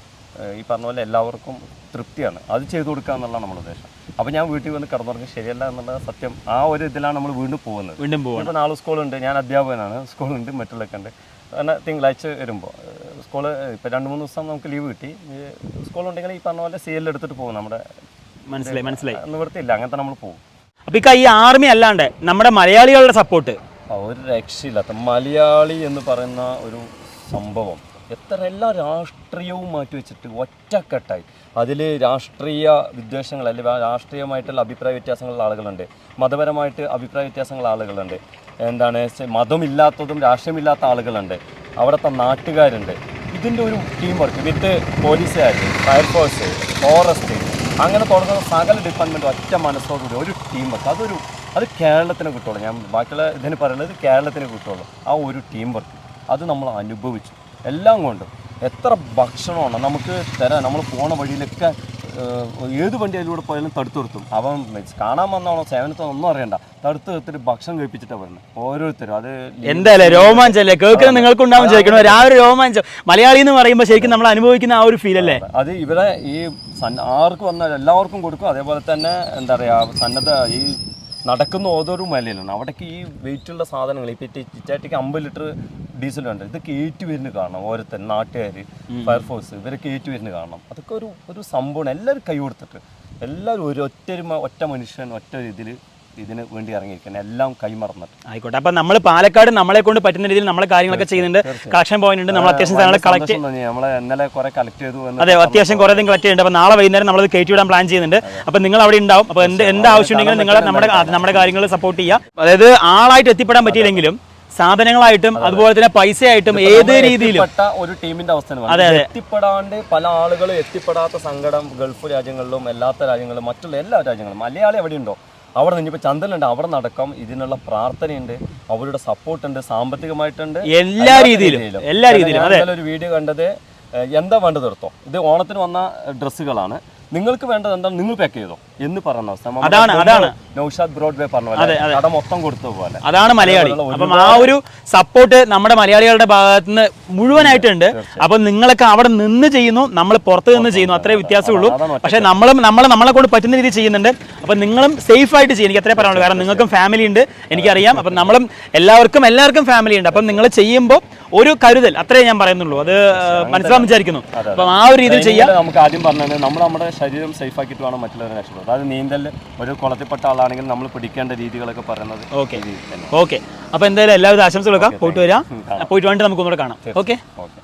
ഈ പറഞ്ഞ പോലെ എല്ലാവർക്കും തൃപ്തിയാണ്. അത് ചെയ്തു കൊടുക്കുക എന്നുള്ളതാണ് നമ്മുടെ ഉദ്ദേശം. അപ്പോൾ ഞാൻ വീട്ടിൽ വന്ന് കിടന്നുറങ്ങി ശരിയല്ല എന്നുള്ള സത്യം ആ ഒരു ഇതിലാണ് നമ്മൾ വീണ്ടും പോകുന്നത്. വീണ്ടും പോകുന്നത് ഇപ്പോൾ നാളെ സ്കൂളുണ്ട്. ഞാൻ അധ്യാപകനാണ്. സ്കൂളുണ്ട് മറ്റുള്ളൊക്കെ ഉണ്ട്. കാരണം തിങ്കളാഴ്ച വരുമ്പോൾ സ്കൂൾ ഇപ്പോൾ രണ്ട് മൂന്ന് ദിവസം നമുക്ക് ലീവ് കിട്ടി. സ്കൂളുണ്ടെങ്കിൽ ഈ പറഞ്ഞ പോലെ സി എൽ എടുത്തിട്ട് പോകും നമ്മുടെ മനസ്സിലായി മനസ്സിലായി. നിവൃത്തിയില്ല. അങ്ങനത്തെ നമ്മൾ പോകും. അപ്പോൾ ഈ ആർമി അല്ലാണ്ട് നമ്മുടെ മലയാളികളുടെ സപ്പോർട്ട് ഒരു രക്ഷയില്ലാത്ത മലയാളി എന്ന് പറയുന്ന ഒരു സംഭവം. എത്ര എല്ലാ രാഷ്ട്രീയവും മാറ്റിവെച്ചിട്ട് ഒറ്റക്കെട്ടായി. അതിൽ രാഷ്ട്രീയ വിദ്വേഷങ്ങൾ അല്ലെങ്കിൽ രാഷ്ട്രീയമായിട്ടുള്ള അഭിപ്രായ വ്യത്യാസങ്ങളുള്ള ആളുകളുണ്ട്. മതപരമായിട്ട് അഭിപ്രായ വ്യത്യാസങ്ങളുള്ള ആളുകളുണ്ട്. എന്താണ് മതമില്ലാത്തതും രാഷ്ട്രീയമില്ലാത്ത ആളുകളുണ്ട്. അവിടുത്തെ നാട്ടുകാരുണ്ട്. ഇതിന്റെ ഒരു ടീം വർക്ക് വിത്ത് പോലീസുകാർ ഫയർഫോഴ്സ് ഫോറസ്റ്റ് അങ്ങനെ തുടങ്ങുന്ന സകല ഡിപ്പാർട്ട്മെന്റ് ഒറ്റ മനസ്സോടുകൂടി ഒരു ടീം വർക്ക് അതൊരു അത് കേരളത്തിന് കിട്ടുള്ളൂ. ഞാൻ ബാക്കിയുള്ള ഇതിന് പറയുന്നത് കേരളത്തിന് കിട്ടുള്ളൂ. ആ ഒരു ടീം വർക്ക് അത് നമ്മൾ അനുഭവിച്ചു. എല്ലാം കൊണ്ടും എത്ര ഭക്ഷണമാണ് നമുക്ക് തരാൻ? നമ്മൾ പോണ വഴിയിലൊക്കെ ഏത് വണ്ടി അതിലൂടെ പോയാലും തടുത്തു നിർത്തും. അവൻ കാണാൻ വന്നാണോ സേവനത്തോ ഒന്നും അറിയണ്ട. തടുത്ത് നിർത്തിട്ട് ഭക്ഷണം കഴിപ്പിച്ചിട്ടാണ് വരുന്നത് ഓരോരുത്തരും. അത് എന്തായാലും രോമാഞ്ചല്ലേ? കേൾക്കുന്നത് നിങ്ങൾക്ക് ഉണ്ടാവും ചോദിക്കണോ ആ ഒരു രോമാഞ്ചം. മലയാളി എന്ന് പറയുമ്പോൾ ശരിക്കും നമ്മൾ അനുഭവിക്കുന്ന ആ ഒരു ഫീൽ അല്ലേ? അത്. ഇവരെ ഈ ആർക്ക് വന്നാൽ എല്ലാവർക്കും കൊടുക്കും. അതേപോലെ തന്നെ എന്താ പറയുക സന്നദ്ധ ഈ നടക്കുന്ന ഓരോരോ മലയിലാണ് അവിടേക്ക് ഈ വെയിറ്റുള്ള സാധനങ്ങൾ ഇപ്പം ചിറ്റാറ്റിക്ക് അമ്പത് ലിറ്റർ ഡീസൽ ഉണ്ട്. ഇത് കയറ്റി വരുന്ന കാണണം ഓരോരുത്തർ നാട്ടുകാർ ഫയർഫോഴ്സ് ഇവരെ കയറ്റി വരുന്ന കാണണം. അതൊക്കെ ഒരു ഒരു സംഭവമാണ്. എല്ലാവരും കൈ കൊടുത്തിട്ട് എല്ലാവരും ഒരു ഒറ്റ ഒറ്റ മനുഷ്യൻ ഒറ്റ ഇതിൽ ഇതിന് വേണ്ടി ഇറങ്ങിയിരിക്കുന്നത് എല്ലാം കൈമറന്നിട്ട്. ആയിക്കോട്ടെ. അപ്പൊ നമ്മൾ പാലക്കാട് നമ്മളെ കൊണ്ട് പറ്റുന്ന രീതിയിൽ നമ്മളെ കാര്യങ്ങളൊക്കെ ചെയ്യുന്നുണ്ട്. കളക്ഷൻ പോയിന്റ് ഉണ്ട്. നമ്മൾ അത്യാവശ്യം സാധനങ്ങൾ കളക്ട് നമ്മളെ ഇന്നലെ കുറെ കളക്ട് ചെയ്തു അതെ അത്യാവശ്യം കുറേ കളക്ട് ചെയ്യുന്നുണ്ട്. അപ്പോൾ നാളെ വൈകുന്നേരം നമ്മളത് കയറ്റി വിടാൻ പ്ലാൻ ചെയ്യുന്നുണ്ട്. അപ്പോൾ നിങ്ങൾ അവിടെ ഉണ്ടാവും. അപ്പോൾ എന്ത് എന്ത് ആവശ്യം ഉണ്ടെങ്കിലും നിങ്ങൾ നമ്മുടെ നമ്മുടെ കാര്യങ്ങൾ സപ്പോർട്ട് ചെയ്യുക അതായത് ആളായിട്ട് എത്തിപ്പെടാൻ പറ്റിയില്ലെങ്കിലും സാധനങ്ങളായിട്ടും അതുപോലെ തന്നെ പൈസയായിട്ടും ഏത് രീതിയിലും ഒരു ടീമിന്റെ എത്തിപ്പെടാണ്ട് പല ആളുകളും എത്തിപ്പെടാത്ത സങ്കടം ഗൾഫ് രാജ്യങ്ങളിലും അല്ലാത്ത രാജ്യങ്ങളിലും മറ്റുള്ള എല്ലാ രാജ്യങ്ങളും മലയാളി എവിടെ ഉണ്ടോ അവിടെ നിന്നിപ്പോൾ ചന്ദലുണ്ട് അവിടെ നടക്കാം. ഇതിനുള്ള പ്രാർത്ഥനയുണ്ട് അവരുടെ സപ്പോർട്ടുണ്ട് സാമ്പത്തികമായിട്ടുണ്ട്. എല്ലാ രീതിയിലും എല്ലാ രീതിയിലും ഒരു വീഡിയോ കണ്ടത് എന്താ വേണ്ടത് നിർത്തോ ഇത് ഓണത്തിന് വന്ന ഡ്രസ്സുകളാണ്. നിങ്ങൾക്ക് വേണ്ടത് എന്താണ്? നിങ്ങൾ പാക്ക് ചെയ്തോ. എന്ന് പറഞ്ഞ അവസ്ഥ. അതാണ്, അതാണ്. നൗഷാദ് ബ്രോഡ്വേ പറഞ്ഞ കട മൊത്തം കൊടുത്ത പോലെ. അതാണ് മലയാളി. അപ്പം ആ ഒരു സപ്പോർട്ട് നമ്മുടെ മലയാളികളുടെ ഭാഗത്ത് നിന്ന് മുഴുവനായിട്ടുണ്ട് അപ്പൊ നിങ്ങളൊക്കെ അവിടെ നിന്ന് ചെയ്യുന്നു നമ്മൾ പുറത്ത് നിന്ന് ചെയ്യുന്നു. അത്രേ വ്യത്യാസമുള്ളൂ. പക്ഷേ നമ്മളും നമ്മൾ നമ്മളെ കൊണ്ട് പറ്റുന്ന രീതിയിൽ ചെയ്യുന്നുണ്ട്. അപ്പം നിങ്ങളും സേഫ് ആയിട്ട് ചെയ്യും എനിക്ക് അത്രേ പറയാനുള്ളൂ. കാരണം നിങ്ങൾക്കും ഫാമിലി ഉണ്ട്. എനിക്കറിയാം. അപ്പം നമ്മളും എല്ലാവർക്കും എല്ലാവർക്കും ഫാമിലി ഉണ്ട്. അപ്പം നിങ്ങൾ ചെയ്യുമ്പോൾ ഒരു കരുതൽ. അത്രേ ഞാൻ പറയുന്നുള്ളൂ. അത് മനസ്സിലാക്കാൻ വിചാരിക്കുന്നു. അപ്പം ആ ഒരു രീതിയിൽ ചെയ്യാം. നമുക്ക് ആദ്യം പറഞ്ഞത് നമ്മൾ നമ്മുടെ ശരീരം സേഫ് ആക്കിയിട്ട് വേണം മറ്റുള്ളവരെ രക്ഷപ്പെടുന്നത് അതായത് നീന്തൽ ഒരു കുളത്തിൽപ്പെട്ട ആളാണെങ്കിൽ നമ്മൾ പിടിക്കേണ്ട രീതികളൊക്കെ പറയുന്നത് ഓക്കെ. ഓക്കെ. അപ്പോൾ എന്തായാലും എല്ലാവരും ആശംസകളൊക്കെ പോയിട്ട് വരാം. പോയിട്ട് വേണ്ടി നമുക്ക് ഒന്നുകൂടെ കാണാം ഓക്കെ. ഓക്കെ.